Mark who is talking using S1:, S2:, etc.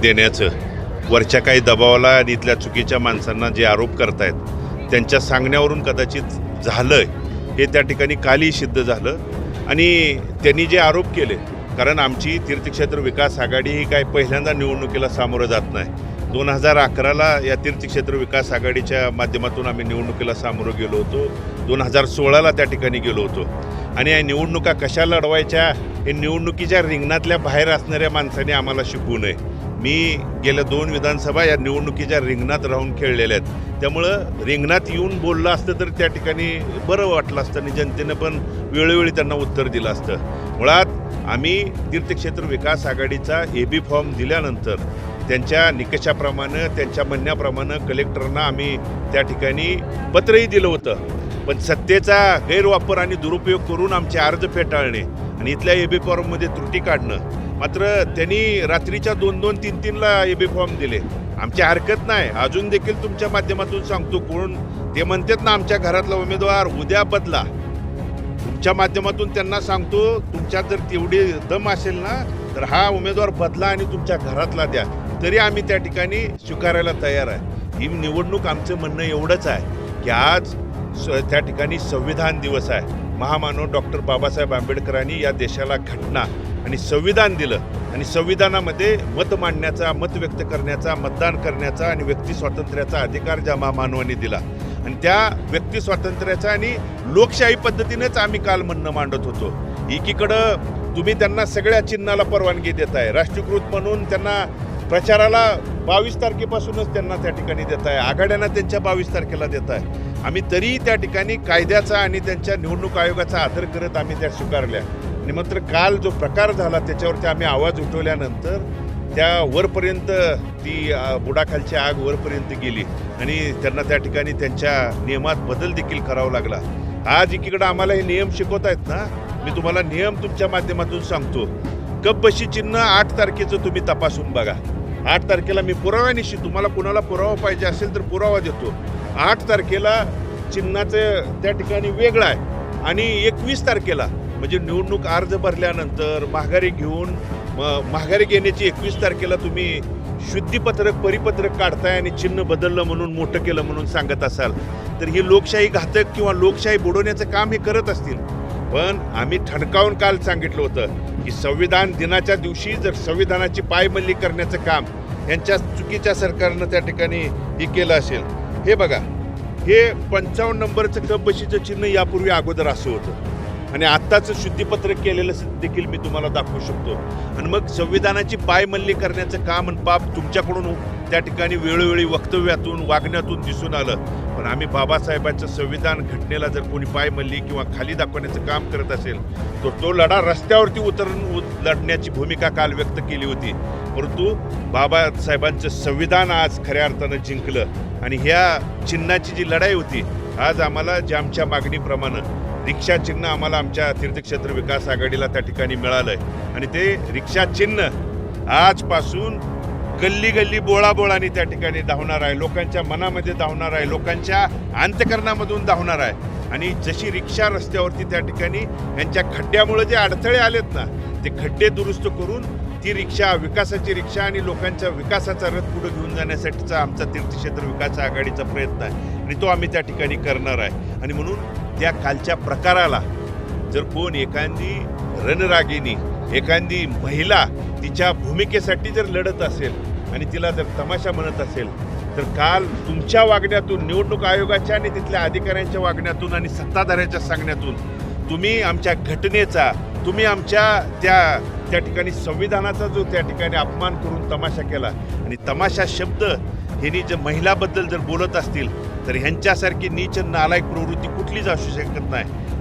S1: देण्याचं. वरच्या काही दबावाला आणि इथल्या चुकीच्या माणसांना जे आरोप करतायत त्यांच्या सांगण्यावरून कदाचित झालं हे त्या ठिकाणी कालही सिद्ध झालं. आणि त्यांनी जे आरोप केले कारण आमची तीर्थक्षेत्र विकास आघाडी ही काय पहिल्यांदा निवडणुकीला सामोरं जात नाही. दोन हजार अकराला या तीर्थक्षेत्र विकास आघाडीच्या माध्यमातून आम्ही निवडणुकीला सामोरं गेलो होतो. दोन हजार सोळाला त्या ठिकाणी गेलो होतो. आणि या निवडणुका कशा लढवायच्या हे निवडणुकीच्या रिंगणातल्या बाहेर असणाऱ्या माणसाने आम्हाला शिकवू नये. मी गेल्या दोन विधानसभा या निवडणुकीच्या रिंगणात राहून खेळलेल्या आहेत. त्यामुळं रिंगणात येऊन बोललं असतं तर त्या ठिकाणी बरं वाटलं असतं आणि जनतेनं पण वेळोवेळी त्यांना उत्तर दिलं असतं. मुळात आम्ही तीर्थक्षेत्र विकास आघाडीचा ए बी फॉर्म दिल्यानंतर त्यांच्या निकषाप्रमाणे त्यांच्या म्हणण्याप्रमाणे कलेक्टरना आम्ही त्या ठिकाणी पत्रही दिलं होतं. पण सत्तेचा गैरवापर आणि दुरुपयोग करून आमचे अर्ज फेटाळणे आणि इथल्या ए बी फॉर्ममध्ये त्रुटी काढणं. मात्र त्यांनी रात्रीच्या दोन दोन तीन तीनला ए बी फॉर्म दिले. आमची हरकत नाही. अजून देखील तुमच्या माध्यमातून सांगतो कोण. ते म्हणतात ना आमच्या घरातला उमेदवार उद्या बदला. तुमच्या माध्यमातून त्यांना सांगतो तुमच्यात जर तेवढी दम असेल ना तर हा उमेदवार बदला आणि तुमच्या घरातला द्या. तरी आम्ही त्या ठिकाणी स्वीकारायला तयार आहे. ही निवडणूक आमचं म्हणणं एवढंच आहे की आज स- त्या ठिकाणी संविधान दिवस आहे. महामानव डॉक्टर बाबासाहेब आंबेडकरांनी या देशाला घटना आणि संविधान दिलं. आणि संविधानामध्ये मत मांडण्याचा मत व्यक्त करण्याचा मतदान करण्याचा आणि व्यक्ती स्वातंत्र्याचा अधिकार ज्या महामानवांनी दिला. आणि त्या व्यक्ती स्वातंत्र्याचा आणि लोकशाही पद्धतीनेच आम्ही काल म्हणणं मांडत होतो. एकीकडं तुम्ही त्यांना सगळ्या चिन्हाला परवानगी देताय. राष्ट्रीयकृत म्हणून त्यांना प्रचाराला बावीस तारखेपासूनच त्यांना त्या ठिकाणी देत आहे आघाड्यांना त्यांच्या बावीस तारखेला देत आहे आम्ही तरीही त्या ठिकाणी कायद्याचा आणि त्यांच्या निवडणूक आयोगाचा आदर करत आम्ही त्या स्वीकारल्या. आणि मात्र काल जो प्रकार झाला त्याच्यावरती आम्ही आवाज उठवल्यानंतर त्या वरपर्यंत ती बुडाखालची आग वरपर्यंत गेली. आणि त्यांना त्या ठिकाणी त्यांच्या नियमात बदल देखील करावा लागला. आज एकीकडं आम्हाला हे नियम शिकवत आहेत ना मी तुम्हाला नियम तुमच्या माध्यमातून सांगतो. कपबशी चिन्ह आठ तारखेचं तुम्ही तपासून बघा. आठ तारखेला मी पुराव्यानिशी तुम्हाला कुणाला पुरावा पाहिजे असेल तर पुरावा देतो. आठ तारखेला चिन्हाचं त्या ठिकाणी वेगळं आहे. आणि एकवीस तारखेला म्हणजे निवडणूक अर्ज भरल्यानंतर माघारी घेऊन म- माघारी घेण्याची एकवीस तारखेला तुम्ही शुद्धीपत्रक परिपत्रक काढताय आणि चिन्ह बदललं म्हणून मोठं केलं म्हणून सांगत असाल तर ही लोकशाही घातक किंवा लोकशाही बुडवण्याचं काम हे करत असतील. पण आम्ही ठणकावून काल सांगितलं होतं की संविधान दिनाच्या दिवशी जर संविधानाची पायमल्ली करण्याचं काम यांच्या चुकीच्या सरकारनं त्या ठिकाणी हे केलं असेल हे बघा हे पंचावन्न नंबरचं कप बशीचं चिन्ह यापूर्वी अगोदर असं होतं. आणि आत्ताचं शुद्धीपत्रक केलेलं देखील मी तुम्हाला दाखवू शकतो. आणि मग संविधानाची पायमल्ली करण्याचं काम आणि पाप तुमच्याकडून त्या ठिकाणी वेळोवेळी वक्तव्यातून वागण्यातून दिसून आलं. पण आम्ही बाबासाहेबांचं संविधान घटनेला जर कोणी पायमल्ली किंवा खाली दाखवण्याचं काम करत असेल तर तो लढा रस्त्यावरती उतरून लढण्याची भूमिका काल व्यक्त केली होती. परंतु बाबासाहेबांचं संविधान आज खऱ्या अर्थानं जिंकलं. आणि ह्या चिन्हाची जी लढाई होती आज आम्हाला जे आमच्या मागणीप्रमाणे रिक्षा चिन्ह आम्हाला आमच्या तीर्थक्षेत्र विकास आघाडीला त्या ठिकाणी मिळालंय. आणि ते रिक्षा चिन्ह आजपासून गल्ली गल्ली बोळाबोळाने त्या ठिकाणी धावणार आहे. लोकांच्या मनामध्ये धावणार आहे. लोकांच्या अंतकरणामधून धावणार आहे. आणि जशी रिक्षा रस्त्यावरती त्या ठिकाणी यांच्या खड्ड्यामुळे जे अडथळे आलेत ना ते खड्डे दुरुस्त करून ती रिक्षा विकासाची रिक्षा आणि लोकांच्या विकासाचा रथ पुढे घेऊन जाण्यासाठीचा आमचा तीर्थक्षेत्र विकास आघाडीचा प्रयत्न आहे आणि तो आम्ही त्या ठिकाणी करणार आहे. आणि म्हणून त्या कालच्या प्रकाराला जर कोण एखादी रणरागिनी एखादी महिला तिच्या भूमिकेसाठी जर लढत असेल आणि तिला जर तमाशा म्हणत असेल तर काल तुमच्या वागण्यातून निवडणूक आयोगाच्या आणि तिथल्या अधिकाऱ्यांच्या वागण्यातून आणि सत्ताधाऱ्याच्या सांगण्यातून तुम्ही आमच्या घटनेचा तुम्ही आमच्या त्या त्या ठिकाणी संविधानाचा जो त्या ठिकाणी अपमान करून तमाशा केला आणि तमाशा शब्द ह्यांनी जर महिलाबद्दल जर बोलत असतील तर ह्यांच्यासारखी नीच नालायक प्रवृत्ती कुठलीच असू शकत नाही.